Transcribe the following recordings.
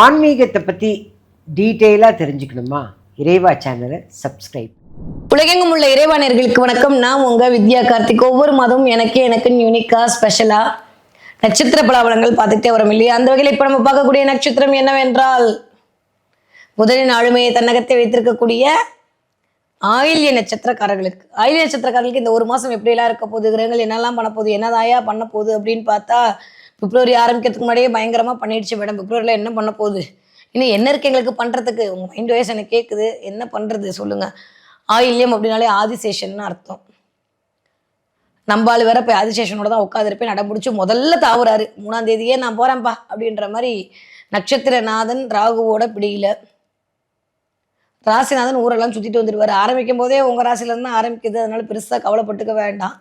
ஆன்மீகத்தை பற்றி டீட்டெயிலாக தெரிஞ்சுக்கணுமா? இறைவா சேனலை சப்ஸ்கிரைப். உலகெங்கும் உள்ள இறைவானர்களுக்கு வணக்கம். நான் உங்க வித்யா கார்த்திக். ஒவ்வொரு மாதமும் எனக்கு எனக்கு யூனிக்காக ஸ்பெஷலா நட்சத்திர பலாபலங்கள் பார்த்துக்கிட்டே வரோம் இல்லையா? அந்த வகையில் இப்போ நம்ம பார்க்கக்கூடிய நட்சத்திரம் என்னவென்றால் முதலின் ஆளுமையை தன்னகத்தை வைத்திருக்கக்கூடிய ஆயில்ய நட்சத்திரக்காரர்களுக்கு. ஆயில்ய நட்சத்திரக்காரர்களுக்கு இந்த ஒரு மாதம் எப்படியெல்லாம் இருக்க போகுது கிரகங்கள் என்னெல்லாம் பண்ண போகுது என்னதாயா பண்ண போகுது அப்படின்னு பார்த்தா பிப்ரவரி ஆரம்பிக்கிறதுக்கு முன்னாடியே பயங்கரமாக பண்ணிடுச்சு மேடம் பிப்ரவரியில் என்ன பண்ண போகுது? இன்னும் என்ன இருக்கு எங்களுக்கு பண்ணுறதுக்கு உங்கள் மைண்ட் வயசு எனக்கு கேட்குது என்ன பண்ணுறது சொல்லுங்கள் ஆயில்யம் அப்படின்னாலே ஆதிசேஷன்னு அர்த்தம். நம்பாள் வேற போய் ஆதிசேஷனோட தான் உட்காந்துருப்பேன் நடமுடிச்சு முதல்ல தாவுறாரு. மூணாம் தேதியே நான் போகிறேன்ப்பா அப்படின்ற மாதிரி நட்சத்திரநாதன் ராகுவோட பிடியில ராசிநாதன் ஊரெல்லாம் சுற்றிட்டு வந்துடுவார் ஆரம்பிக்கும் போதே உங்கள் ராசிலேருந்து தான் ஆரம்பிக்குது அதனால பெருசாக கவலைப்பட்டுக்க வேண்டாம்.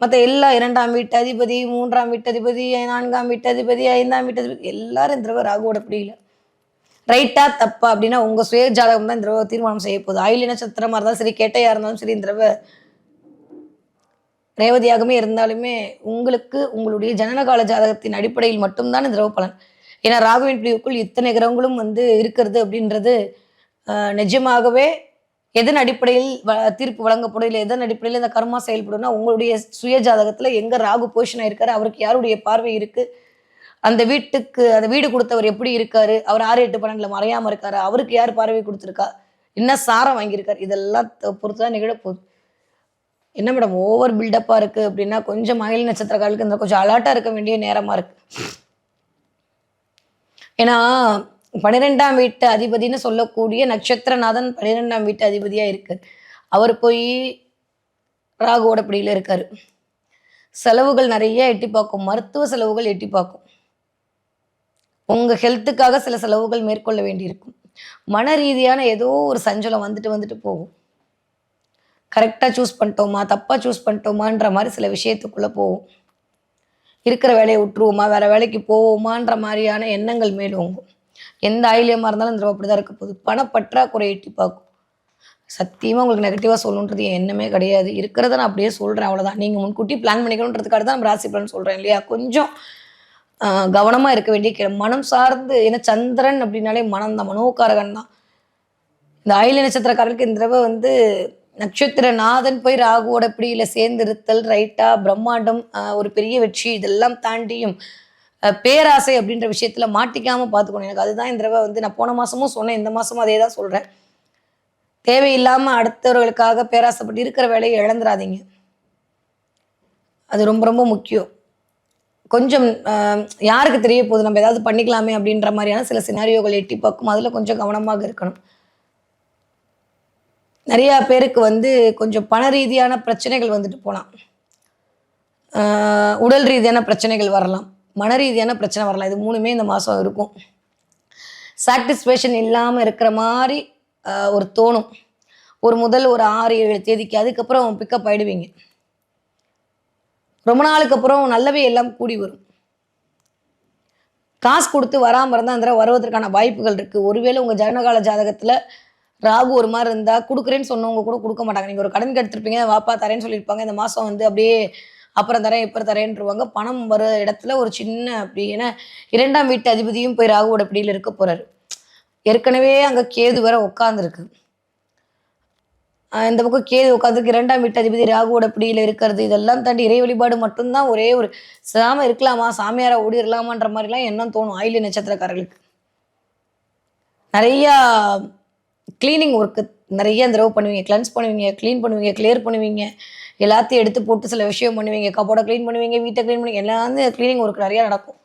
மற்ற எல்லா இரண்டாம் வீட்டு அதிபதி மூன்றாம் வீட்டு அதிபதி நான்காம் வீட்டு அதிபதி ஐந்தாம் வீட்டு அதிபதி எல்லாரும் இந்த தடவை ராகுவோட பிடிக்கல. ரைட்டா தப்பா அப்படின்னா உங்க சுய ஜாதகம் தான் இந்த தடவை தீர்மானம் செய்ய போகுது. ஆயில நட்சத்திரமா இருந்தாலும் சரி கேட்டையா இருந்தாலும் சரி இந்த தடவை ரேவதியாகவே இருந்தாலுமே உங்களுக்கு உங்களுடைய ஜனனகால ஜாதகத்தின் அடிப்படையில் மட்டும்தான் இந்த தடவை பலன். ஏன்னா ராகுவின் பிரிவுக்குள் இத்தனை கிரகங்களும் வந்து இருக்கிறது அப்படின்றது நிஜமாகவே எதன் அடிப்படையில் வ- தீர்ப்பு வழங்கப்படும்? இல்லை எதன் அடிப்படையில் இந்த கர்மா செயல்படும்னா உங்களுடைய சுய ஜாதகத்தில் எங்கே ராகு பொசிஷன் ஆயிருக்காரு? அவருக்கு யாருடைய பார்வை இருக்கு? அந்த வீட்டுக்கு அந்த வீடு கொடுத்தவர் எப்படி இருக்காரு? அவர் ஆறு எட்டு பன்னெண்டுல மறையாம இருக்காரு? அவருக்கு யார் பார்வை கொடுத்துருக்கா? என்ன சாரம் வாங்கியிருக்காரு? இதெல்லாம் பொறுத்து தான் நிகழப்போகுது என்ன மேடம் ஓவர் பில்டப்பாக இருக்கு அப்படின்னா கொஞ்சம் மயில் காலுக்கு இந்த கொஞ்சம் அலர்ட்டாக இருக்க வேண்டிய நேரமாக இருக்கு. ஏன்னா பன்னிரெண்டாம் வீட்டு அதிபதின்னு சொல்லக்கூடிய நட்சத்திரநாதன் பன்னிரெண்டாம் வீட்டு அதிபதியாக இருக்கார் அவர் போய் ராகுவோட பிடியில் இருக்கார். செலவுகள் நிறைய எட்டி பார்க்கும். மருத்துவ செலவுகள் எட்டி பார்க்கும். உங்கள் ஹெல்த்துக்காக சில செலவுகள் மேற்கொள்ள வேண்டியிருக்கும். மன ரீதியான ஏதோ ஒரு சஞ்சலம் வந்துட்டு வந்துட்டு போகும். கரெக்டாக சூஸ் பண்ணிட்டோமா? தப்பாக சூஸ் பண்ணிட்டோமான்ற மாதிரி சில விஷயத்துக்குள்ளே போகும். இருக்கிற வேலையை விட்டுருவோமா? வேறு வேலைக்கு போவோமான்ற மாதிரியான எண்ணங்கள் மேலோங்கும். எந்த ஆயிலியமாக இருந்தாலும் இந்த அப்படி தான் இருக்க. போகுது பணப்பற்றாக்குறை எட்டி பார்க்கும். சத்தியமாக உங்களுக்கு நெகட்டிவாக சொல்லணுன்றது என் எண்ணமே கிடையாது. இருக்கிறத நான் அப்படியே சொல்கிறேன் அவ்வளோதான் நீங்கள் முன்கூட்டி பிளான் பண்ணிக்கணுன்றதுக்காக தான் நம்ம ராசி பலன் சொல்கிறேன் இல்லையா? கொஞ்சம் கவனமாக இருக்க வேண்டிய கே- மனம் சார்ந்து ஏன்னா சந்திரன் அப்படின்னாலே மனம் தான் மனோகாரகன் தான். இந்த ஆயில நட்சத்திரக்காரர்களுக்கு இந்த தடவை வந்து நட்சத்திர நாதன் போய் ராகுவோட பிடியில் சேர்ந்திருத்தல் ரைட்டா பிரம்மாண்டம் ஒரு பெரிய வெற்றி இதெல்லாம் தாண்டியும் பேராசை அப்படின்ற விஷயத்தில் மாட்டிக்காமல் பார்த்துக்கணும். எனக்கு அதுதான் இந்த தடவை வந்து நான் போன மாதமும் சொன்னேன். இந்த மாதமும் அதே தான் சொல்கிறேன் தேவையில்லாமல் அடுத்தவர்களுக்காக பேராசைப்பட்டு இருக்கிற வேலையை இழந்துடாதீங்க அது ரொம்ப ரொம்ப முக்கியம். கொஞ்சம் யாருக்கு தெரிய போகுது? நம்ம ஏதாவது பண்ணிக்கலாமே அப்படின்ற மாதிரியான சில சினாரியோகள் எட்டி பார்க்கும். அதில் கொஞ்சம் கவனமாக இருக்கணும். நிறையா பேருக்கு வந்து கொஞ்சம் பண ரீதியான பிரச்சனைகள் வந்துட்டு போகலாம் உடல் ரீதியான பிரச்சனைகள் வரலாம். மன ரீதியான பிரச்சனை வரலாம். இது மூணுமே இந்த மாதம் இருக்கும். சாட்டிஸ்ஃபேக்ஷன் இல்லாமல் இருக்கிற மாதிரி ஆஹ் ஒரு தோணும். ஒரு முதல் ஒரு ஆறு ஏழு தேதிக்கு அதுக்கப்புறம் பிக்கப் ஆயிடுவீங்க. ரொம்ப நாளுக்கு அப்புறம் நல்லவே எல்லாம் கூடி வரும். காசு கொடுத்து வராமல் இருந்தால் அந்த வருவதற்கான வாய்ப்புகள் இருக்குது ஒருவேளை உங்கள் ஜனனகால ஜாதகத்தில் ராகு ஒரு மாதிரி இருந்தால் கொடுக்குறேன்னு சொன்னவங்க கூட கொடுக்க மாட்டாங்க. நீங்கள் ஒரு கடன் எடுத்திருப்பீங்க வாப்பா தரேன்னு சொல்லியிருப்பாங்க. இந்த மாதம் வந்து அப்படியே அப்புறம் தரேன் இப்போ தரேன்ருவாங்க பணம் வர இடத்துல ஒரு சின்ன அப்படி ஏன்னா இரண்டாம் வீட்டு அதிபதியும் போய் ராகுவோட பிடியில் இருக்க போறாரு. ஏற்கனவே அங்கே கேது வேற உட்காந்துருக்கு இந்த பக்கம் கேது உட்காந்துருக்கு இரண்டாம் வீட்டு அதிபதி ராகுவோட பிடியில் இருக்கிறது இதெல்லாம் தாண்டி இறை வழிபாடு மட்டும்தான் ஒரே ஒரு சாம இருக்கலாமா? சாமியாரை ஓடிரலாமான்ற மாதிரிலாம் எண்ணம் தோணும். ஆயில்ய நட்சத்திரக்காரர்களுக்கு. நிறையா க்ளீனிங் ஒர்க்கு நிறைய இந்த தடவை பண்ணுவீங்க. கிளென்ஸ் பண்ணுவீங்க க்ளீன் பண்ணுவீங்க கிளியர் பண்ணுவீங்க. எல்லாத்தையும் எடுத்து போட்டு சில விஷயம் பண்ணுவீங்க. கப்போட க்ளீன் பண்ணுவீங்க வீட்டை க்ளீன் பண்ணுவீங்க. எல்லாம் க்ளீனிங் ஒர்க் நிறையா நடக்கும்.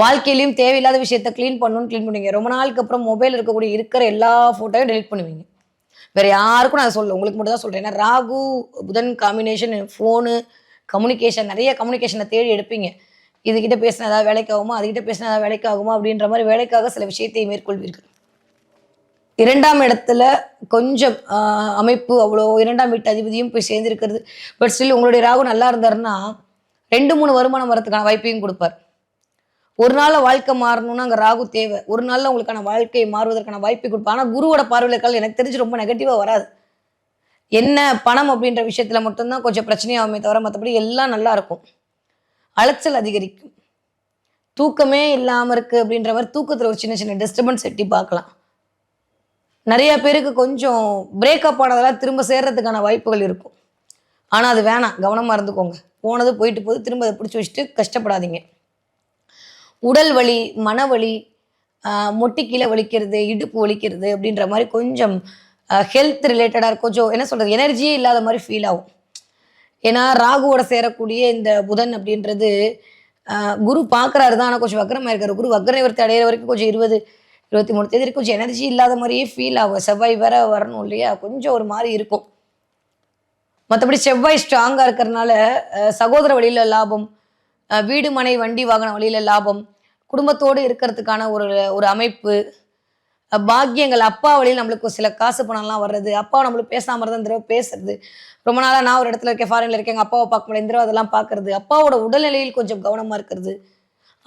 வாழ்க்கையிலையும் தேவையில்லாத விஷயத்த க்ளீன் பண்ணணும்னு க்ளீன் பண்ணுவீங்க. ரொம்ப நாளுக்கு அப்புறம் மொபைல் இருக்கக்கூடிய இருக்கிற எல்லா ஃபோட்டோயும் டெலிட் பண்ணுவீங்க. வேறு யாருக்கும் நான் சொல்ல உங்களுக்கு மட்டும் தான் சொல்கிறேன் ஏன்னா ராகு புதன் காம்பினேஷன் ஃபோனு கம்யூனிகேஷன் நிறைய கம்யூனிகேஷனை தேடி எடுப்பீங்க. இதுகிட்ட பேசினா ஏதாவது வேலைக்கு ஆகுமா? அதுகிட்ட பேசினா ஏதாவது வேலைக்கு ஆகுமா? அப்படின்ற மாதிரி வேலைக்காக சில விஷயத்தை மேற்கொள்வீர்கள். இரண்டாம் இடத்துல கொஞ்சம் அமைப்பு அவ்வளோ இரண்டாம் வீட்டு அதிபதியும் போய் சேர்ந்துருக்கிறது. பட் ஸ்டில் உங்களுடைய ராகு நல்லா இருந்தாருன்னா ரெண்டு மூணு வருமானம் வரதுக்கான வாய்ப்பையும் கொடுப்பார். ஒரு நாளில் வாழ்க்கை மாறணும்னா அங்கே ராகு தேவை. ஒரு நாளில் உங்களுக்கான வாழ்க்கையை மாறுவதற்கான வாய்ப்பை கொடுப்பார். ஆனால் குருவோட பார்வையில் எனக்கு தெரிஞ்சு ரொம்ப நெகட்டிவாக வராது. என்ன பணம் அப்படின்ற விஷயத்தில் மட்டும்தான் கொஞ்சம் பிரச்சனையாகுமே தவிர மற்றபடி எல்லாம் நல்லா இருக்கும். அலைச்சல் அதிகரிக்கும். தூக்கமே இல்லாமல் இருக்குது அப்படின்ற மாதிரி தூக்கத்தில் ஒரு சின்ன சின்ன டிஸ்டர்பன்ஸ் எட்டி பார்க்கலாம். நிறைய பேருக்கு கொஞ்சம் பிரேக்கப் ஆனதெல்லாம் திரும்ப சேர்றதுக்கான வாய்ப்புகள் இருக்கும். ஆனால் அது வேணாம். கவனமாக இருந்துக்கோங்க. போனது போயிட்டு போது திரும்ப அதை பிடிச்சி வச்சுட்டு கஷ்டப்படாதீங்க. உடல் வலி மனவலி மொட்டி கீழே வலிக்கிறது இடுப்பு வலிக்கிறது அப்படின்ற மாதிரி கொஞ்சம் ஹெல்த் ரிலேட்டடாக கொஞ்சம் என்ன சொல்கிறது எனர்ஜியே இல்லாத மாதிரி ஃபீல் ஆகும். ஏன்னா ராகுவோட சேரக்கூடிய இந்த புதன் அப்படின்றது குரு பார்க்குறாரு தான். ஆனால் கொஞ்சம் வக்கரமாக இருக்காரு குரு வக்கர நிவர்த்தி அடையிற வரைக்கும் கொஞ்சம் இருபது இருபத்தி மூணு தேதி இருக்கும். கொஞ்சம் எனர்ஜி இல்லாத மாதிரியே ஃபீல் ஆகும். செவ்வாய் வேற வரணும் இல்லையா? கொஞ்சம் ஒரு மாதிரி இருக்கும். மற்றபடி செவ்வாய் ஸ்ட்ராங்காக இருக்கிறதுனால சகோதர வழியில் லாபம் வீடு மனை வண்டி வாகன வழியில் லாபம் குடும்பத்தோடு இருக்கிறதுக்கான ஒரு ஒரு அமைப்பு பாக்கியங்கள் அப்பா வழியில் நம்மளுக்கு சில காசு பணம்லாம் வர்றது அப்பா நம்மளுக்கு பேசாமல் இருந்தால் இந்த தடவை பேசுறது. ரொம்ப நாளாக நான் ஒரு இடத்துல இருக்கேன் ஃபாரினில் இருக்கேன் எங்கள் அப்பாவை பார்க்க முடியல இந்த தடவை அதெல்லாம் பார்க்கறது. அப்பாவோட உடல்நிலையில் கொஞ்சம் கவனமாக இருக்கிறது.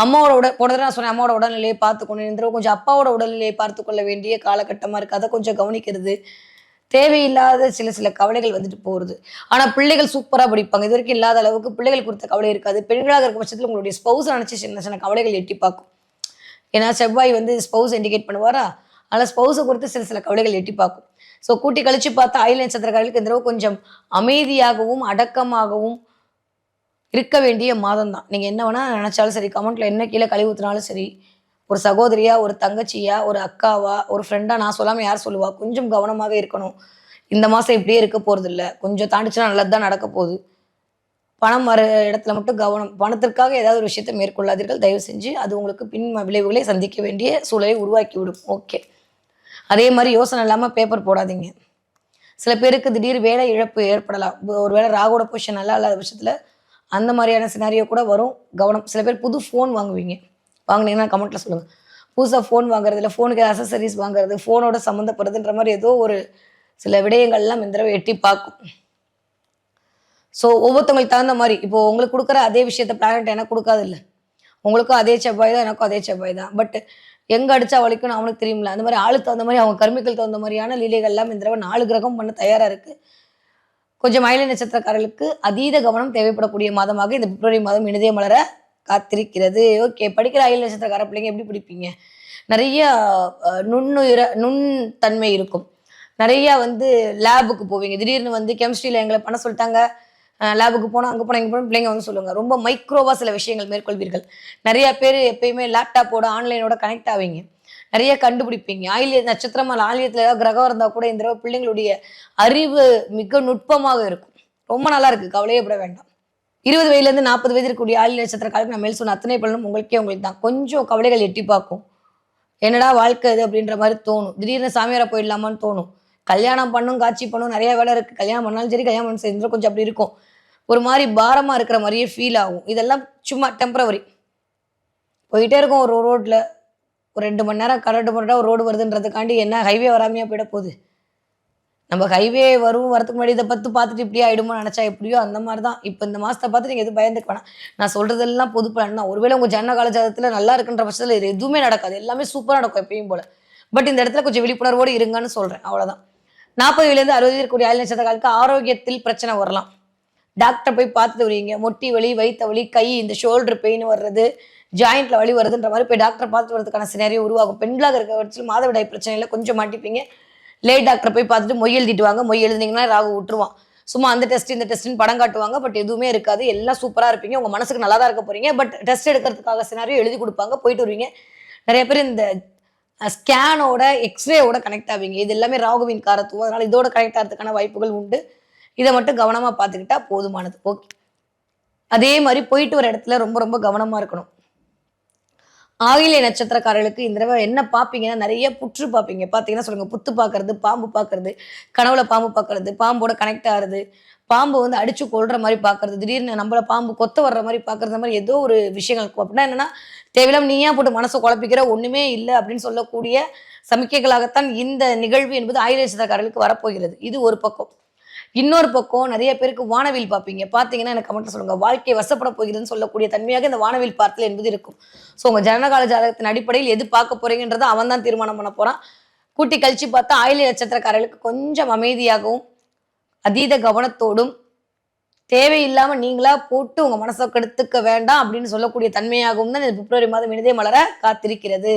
அம்மாவோட உட போனதை நான் சொன்னேன் அம்மாவோட உடல்நிலையை பார்த்துக்கணும் இந்த கொஞ்சம் அப்பாவோட உடல்நிலையை பார்த்து கொள்ள வேண்டிய காலகட்டமாக இருக்குது அதை கொஞ்சம் கவனிக்கிறது. தேவையில்லாத சில சில கவலைகள் வந்துட்டு போகிறது ஆனால் பிள்ளைகள் சூப்பராக படிப்பாங்க. இது வரைக்கும் இல்லாத அளவுக்கு பிள்ளைகள் கொடுத்த கவலை இருக்காது. பெண்களாக இருக்க பட்சத்தில் உங்களுடைய ஸ்பௌஸ் நினச்சி சின்ன சின்ன கவலைகள் எட்டி பார்க்கும். ஏன்னா செவ்வாய் வந்து ஸ்பௌஸ் இண்டிகேட் பண்ணுவாரா? அதனால் ஸ்பௌஸை குறித்து சில சில கவலைகள் எட்டி பார்க்கும். ஸோ கூட்டி கழிச்சு பார்த்தா ஆயில் நட்சத்திரக்காரர்களுக்கு இந்த தடவை கொஞ்சம் அமைதியாகவும் அடக்கமாகவும் இருக்க வேண்டிய மாதம் தான் நீங்கள் என்ன வேணால் நினச்சாலும் சரி கமெண்ட்ல என்ன கீழே கழிவு ஊற்றினாலும் சரி ஒரு சகோதரியா ஒரு தங்கச்சியா ஒரு அக்காவா ஒரு ஃப்ரெண்டாக நான் சொல்லாமல் யார் சொல்லுவா? கொஞ்சம் கவனமாகவே இருக்கணும். இந்த மாதம் இப்படியே இருக்க போகிறது இல்லை கொஞ்சம் தாண்டிச்சுன்னா நல்லது தான் நடக்க போகுது. பணம் வர இடத்துல மட்டும் கவனம். பணத்திற்காக ஏதாவது ஒரு விஷயத்தை மேற்கொள்ளாதீர்கள். தயவு செஞ்சு அது உங்களுக்கு பின் விளைவுகளை சந்திக்க வேண்டிய சூழலை உருவாக்கி விடும் ஓகே. அதே மாதிரி யோசனை இல்லாமல் பேப்பர் போடாதீங்க. சில பேருக்கு திடீர் வேலை இழப்பு ஏற்படலாம். ஒரு வேளை ராகோட பொசிஷன் நல்லா இல்லாத பட்சத்தில் அந்த மாதிரியான சினாரியோ கூட வரும். கவனம். சில பேர் புது ஃபோன் வாங்குவீங்க. வாங்குனீங்கன்னா கமெண்ட்டில் சொல்லுங்கள் புதுசாக ஃபோன் வாங்குறது இல்லை ஃபோனுக்கு அசசரிஸ் வாங்குறது ஃபோனோட சம்மந்தப்படுறதுன்ற மாதிரி ஏதோ ஒரு சில விடயங்கள்லாம் இந்த தடவை எட்டி பார்க்கும். ஸோ ஒவ்வொருத்தவங்களுக்கு தகுந்த மாதிரி. இப்போ உங்களுக்கு கொடுக்குற அதே விஷயத்த பிளானட் எனக்கு கொடுக்காது இல்லை உங்களுக்கும் அதே செவ்வாய் தான் எனக்கும் அதே செவ்வாய் தான். பட் எங்கே அடித்தா வலிக்கணும் அவனுக்கு தெரியுமில்ல அந்த மாதிரி ஆளுக்கு தகுந்த மாதிரி அவங்க கருமிகள் தகுந்த மாதிரியான லீலைகள்லாம் இந்த தடவை நாலு கிரகம் பண்ண தயாராக இருக்குது கொஞ்சம் மயில நட்சத்திரக்காரர்களுக்கு அதீத கவனம் தேவைப்படக்கூடிய மாதமாக இந்த பிப்ரவரி மாதம் இனிதே மலர காத்திருக்கிறது. ஓகே படிக்கிற அயல் நட்சத்திரக்கார பிள்ளைங்க எப்படி படிப்பீங்க? நிறைய நுண்ணுயிர நுண் தன்மை இருக்கும். நிறைய வந்து லேபுக்கு போவீங்க. திடீர்னு வந்து கெமிஸ்ட்ரியில் எங்களை பண்ண சொல்லிட்டாங்க. லேபுக்கு போனோம் அங்கே போனோம் இங்கே போனோம் பிள்ளைங்க வந்து சொல்லுவாங்க. ரொம்ப மைக்ரோவாக சில விஷயங்கள் மேற்கொள்வீர்கள். நிறைய பேர் எப்பயுமே லேப்டாப்போட ஆன்லைனோட கனெக்ட் ஆவீங்க. நிறைய கண்டுபிடிப்பீங்க. ஆயிலிய நட்சத்திரம் அல்ல ஆலயத்தில் ஏதாவது கிரகம் இருந்தால் கூட இந்த தடவை பிள்ளைங்களுடைய அறிவு மிக நுட்பமாக இருக்கும். ரொம்ப நல்லா இருக்கு. கவலையப்பட வேண்டாம். இருபது வயதுலேருந்து நாற்பது வயது இருக்கக்கூடிய ஆயில் நட்சத்திர காலத்துக்கு நான் மேல் சொன்ன அத்தனை பலனும் உங்களுக்கே உங்களுக்கு தான். கொஞ்சம் கவலைகள் எட்டி பார்க்கும். என்னடா வாழ்க்கை இது அப்படின்ற மாதிரி தோணும். திடீர்னு சாமியாரை போயிடலாமான்னு தோணும். கல்யாணம் பண்ணும் காட்சி பண்ணும் நிறைய வேலை இருக்குது கல்யாணம் பண்ணாலும் சரி கல்யாணம் பண்ண சேர்ந்து கொஞ்சம் அப்படி இருக்கும். ஒரு மாதிரி பாரமாக இருக்கிற மாதிரியே ஃபீல் ஆகும். இதெல்லாம் சும்மா டெம்பரவரி போயிட்டே இருக்கும் ஒரு ரோட்டில் ஒரு ரெண்டு மணி நேரம் கரெக்ட் பண்ணிட்டா ரோடு வருதுன்றதுக்காண்டி என்ன ஹைவே வராமையாக போயிட போகுது? நம்ம ஹைவே வரும் வரதுக்கு முன்னாடி இதை பார்த்து பார்த்துட்டு இப்படியே ஆயிடுமோ நினச்சா எப்படியோ அந்த மாதிரி தான் இப்போ இந்த மாதத்தை பார்த்து நீங்கள் எதுவும் பயந்துக்க வேணாம். நான் சொல்கிறதெல்லாம் பொது பலன் தான் ஒருவேளை உங்கள் ஜன்ன கால ஜாதகத்தில் நல்லா இருக்குன்ற பட்சத்தில் இது எதுவுமே நடக்காது. எல்லாமே சூப்பராக நடக்கும் எப்பயும் போல். பட் இந்த இடத்துல கொஞ்சம் விழிப்புணர்வோடு இருங்கன்னு சொல்கிறேன் அவ்வளோதான் நாற்பது வயதுலேருந்து அறுபது இருக்கக்கூடிய ஆயுள் காலத்துக்கு ஆரோக்கியத்தில் பிரச்சனை வரலாம். டாக்டரை போய் பார்த்துட்டு வருவீங்க மொட்டி வலி வயிற்று வலி கை இந்த ஷோல்டர் பெயின் வர்றது ஜாயிண்ட்ல வலி வருதுன்ற மாதிரி போய் டாக்டர் பார்த்து வரதுக்கான சினாரியோ உருவாகும். பெண்களாக இருக்க பட்சத்தில் மாதவிடாய் பிரச்சனையில கொஞ்சம் மாட்டிப்பீங்க. லே டாக்டரை போய் பார்த்துட்டு மொய் எழுதிட்டு வாங்க. மொய் எழுதினீங்கன்னா ராகு விட்டுருவான் சும்மா அந்த டெஸ்ட் இந்த டெஸ்ட்னு படம் காட்டுவாங்க. பட் எதுவுமே இருக்காது. எல்லாம் சூப்பராக இருப்பீங்க. உங்கள் மனசுக்கு நல்லா தான் இருக்க போறீங்க. பட் டெஸ்ட் எடுக்கிறதுக்காக சினாரியோ எழுதி கொடுப்பாங்க. போயிட்டு வருவீங்க. நிறைய பேர் இந்த ஸ்கேனோட எக்ஸ்ரேவோட கனெக்ட் ஆவீங்க. இது எல்லாமே ராகுவின் காரத்துவம். அதனால இதோட கனெக்ட் ஆகிறதுக்கான வாய்ப்புகள் உண்டு. இதை மட்டும் கவனமாக பார்த்துக்கிட்டா போதுமானது. ஓகே. அதே மாதிரி போயிட்டு வர இடத்துல ரொம்ப ரொம்ப கவனமாக இருக்கணும். ஆயிலிய நட்சத்திரக்காரர்களுக்கு இந்த தடவை என்ன பார்ப்பீங்கன்னா நிறைய புற்று பார்ப்பீங்க. பார்த்தீங்கன்னா சொல்லுங்க புத்து பார்க்கறது பாம்பு பார்க்கறது கனவுல பாம்பு பார்க்கறது பாம்போட கனெக்ட் ஆகுறது பாம்பு வந்து அடிச்சு கொள்ற மாதிரி பார்க்கறது திடீர்னு நம்மள பாம்பு கொத்த வர்ற மாதிரி பார்க்கறது மாதிரி ஏதோ ஒரு விஷயங்கள் இருக்கும். அப்படின்னா என்னன்னா தேவையில்லாம நீயா போட்டு மனசை குழப்பிக்கிற ஒண்ணுமே இல்லை அப்படின்னு சொல்லக்கூடிய சமிக்கைகளாகத்தான் இந்த நிகழ்வு என்பது ஆயிலிய நட்சத்திரக்காரர்களுக்கு வரப்போகிறது. இது ஒரு பக்கம். இன்னொரு பக்கம் நிறைய பேருக்கு வானவில் பார்ப்பீங்க. பார்த்தீங்கன்னா எனக்கு கமெண்ட்ல சொல்லுங்க வாழ்க்கை வசப்பட போகிறதுன்னு சொல்லக்கூடிய தன்மையாக இந்த வானவில் பார்த்தல் என்பது இருக்கும். ஸோ உங்கள் ஜனனகால ஜாதகத்தின் அடிப்படையில் எது பார்க்க போறீங்கன்றதை அவன் தான் தீர்மானம் பண்ண போகிறான் கூட்டி கழிச்சு பார்த்தா ஆயிலிய நட்சத்திரக்காரர்களுக்கு கொஞ்சம் அமைதியாகவும் அதீத கவனத்தோடும் தேவையில்லாமல் நீங்களா போட்டு உங்கள் மனசை கெடுத்துக்க வேண்டாம் அப்படின்னு சொல்லக்கூடிய தன்மையாகவும் தான் இந்த பிப்ரவரி மாதம் இனிதே மலர காத்திருக்கிறது.